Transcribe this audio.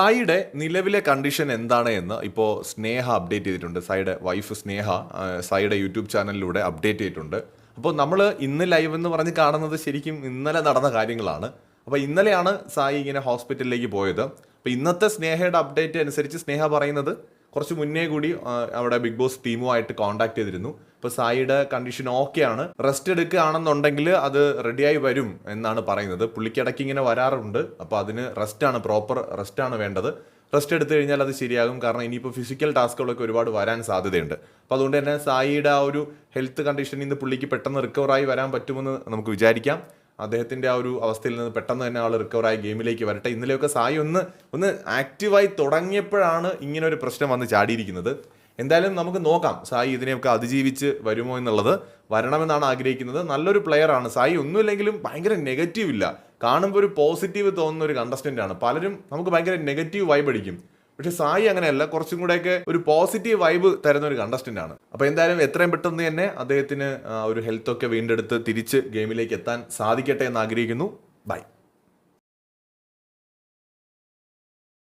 സായിയുടെ നിലവിലെ കണ്ടീഷൻ എന്താണ് എന്ന് ഇപ്പോൾ സ്നേഹ അപ്ഡേറ്റ് ചെയ്തിട്ടുണ്ട്. സായിയുടെ വൈഫ് സ്നേഹ സായിയുടെ യൂട്യൂബ് ചാനലിലൂടെ അപ്ഡേറ്റ് ചെയ്തിട്ടുണ്ട്. അപ്പോൾ നമ്മൾ ഇന്ന് ലൈവ് എന്ന് പറഞ്ഞ് കാണുന്നത് ശരിക്കും ഇന്നലെ നടന്ന കാര്യങ്ങളാണ്. അപ്പോൾ ഇന്നലെയാണ് സായി ഇങ്ങനെ ഹോസ്പിറ്റലിലേക്ക് പോയത്. അപ്പോൾ ഇന്നത്തെ സ്നേഹയുടെ അപ്ഡേറ്റ് അനുസരിച്ച് സ്നേഹ പറയുന്നത് കുറച്ച് മുന്നേ കൂടി അവിടെ ബിഗ് ബോസ് ടീമുമായിട്ട് കോൺടാക്ട് ചെയ്തിരുന്നു. ഇപ്പോൾ സായിയുടെ കണ്ടീഷൻ ഓക്കെ ആണ്. റെസ്റ്റ് എടുക്കുകയാണെന്നുണ്ടെങ്കിൽ അത് റെഡിയായി വരും എന്നാണ് പറയുന്നത്. പുള്ളിക്കിടയ്ക്ക് ഇങ്ങനെ വരാറുണ്ട്. അപ്പോൾ അതിന് റെസ്റ്റാണ് പ്രോപ്പർ റെസ്റ്റാണ് വേണ്ടത്. റെസ്റ്റ് എടുത്തു കഴിഞ്ഞാൽ അത് ശരിയാകും. കാരണം ഇനിയിപ്പോൾ ഫിസിക്കൽ ടാസ്കുകളൊക്കെ ഒരുപാട് വരാൻ സാധ്യതയുണ്ട്. അപ്പോൾ അതുകൊണ്ട് തന്നെ സായിയുടെ ആ ഒരു ഹെൽത്ത് കണ്ടീഷനിൽ നിന്ന് പുള്ളിക്ക് പെട്ടെന്ന് റിക്കവറായി വരാൻ പറ്റുമെന്ന് നമുക്ക് വിചാരിക്കാം. അദ്ദേഹത്തിന്റെ ആ ഒരു അവസ്ഥയിൽ നിന്ന് പെട്ടെന്ന് തന്നെ ആൾ റിക്കവറായി ഗെയിമിലേക്ക് വരട്ടെ. ഇന്നലെയൊക്കെ സായി ഒന്ന് ഒന്ന് ആക്റ്റീവായി തുടങ്ങിയപ്പോഴാണ് ഇങ്ങനെ ഒരു പ്രശ്നം വന്ന് ചാടിയിരിക്കുന്നത്. എന്തായാലും നമുക്ക് നോക്കാം സായി ഇതിനെയൊക്കെ അതിജീവിച്ച് വരുമോ എന്നുള്ളത്. വരണമെന്നാണ് ആഗ്രഹിക്കുന്നത്. നല്ലൊരു പ്ലെയർ ആണ്. സായി ഒന്നുമില്ലെങ്കിലും ഭയങ്കര നെഗറ്റീവ് ഇല്ല. കാണുമ്പോൾ ഒരു പോസിറ്റീവ് തോന്നുന്ന ഒരു കണ്ടസ്റ്റന്റ് ആണ്. പലരും നമുക്ക് ഭയങ്കര നെഗറ്റീവ് വൈബ് അടിക്കും. പക്ഷെ സായി അങ്ങനെയല്ല കുറച്ചും കൂടെയൊക്കെ ഒരു പോസിറ്റീവ് വൈബ് തരുന്ന ഒരു കണ്ടസ്റ്റന്റ് ആണ്. അപ്പോൾ എന്തായാലും എത്രയും പെട്ടെന്ന് തന്നെ അദ്ദേഹത്തിന് ഒരു ഹെൽത്തൊക്കെ വീണ്ടെടുത്ത് തിരിച്ച് ഗെയിമിലേക്ക് എത്താൻ സാധിക്കട്ടെ എന്ന് ആഗ്രഹിക്കുന്നു. ബൈ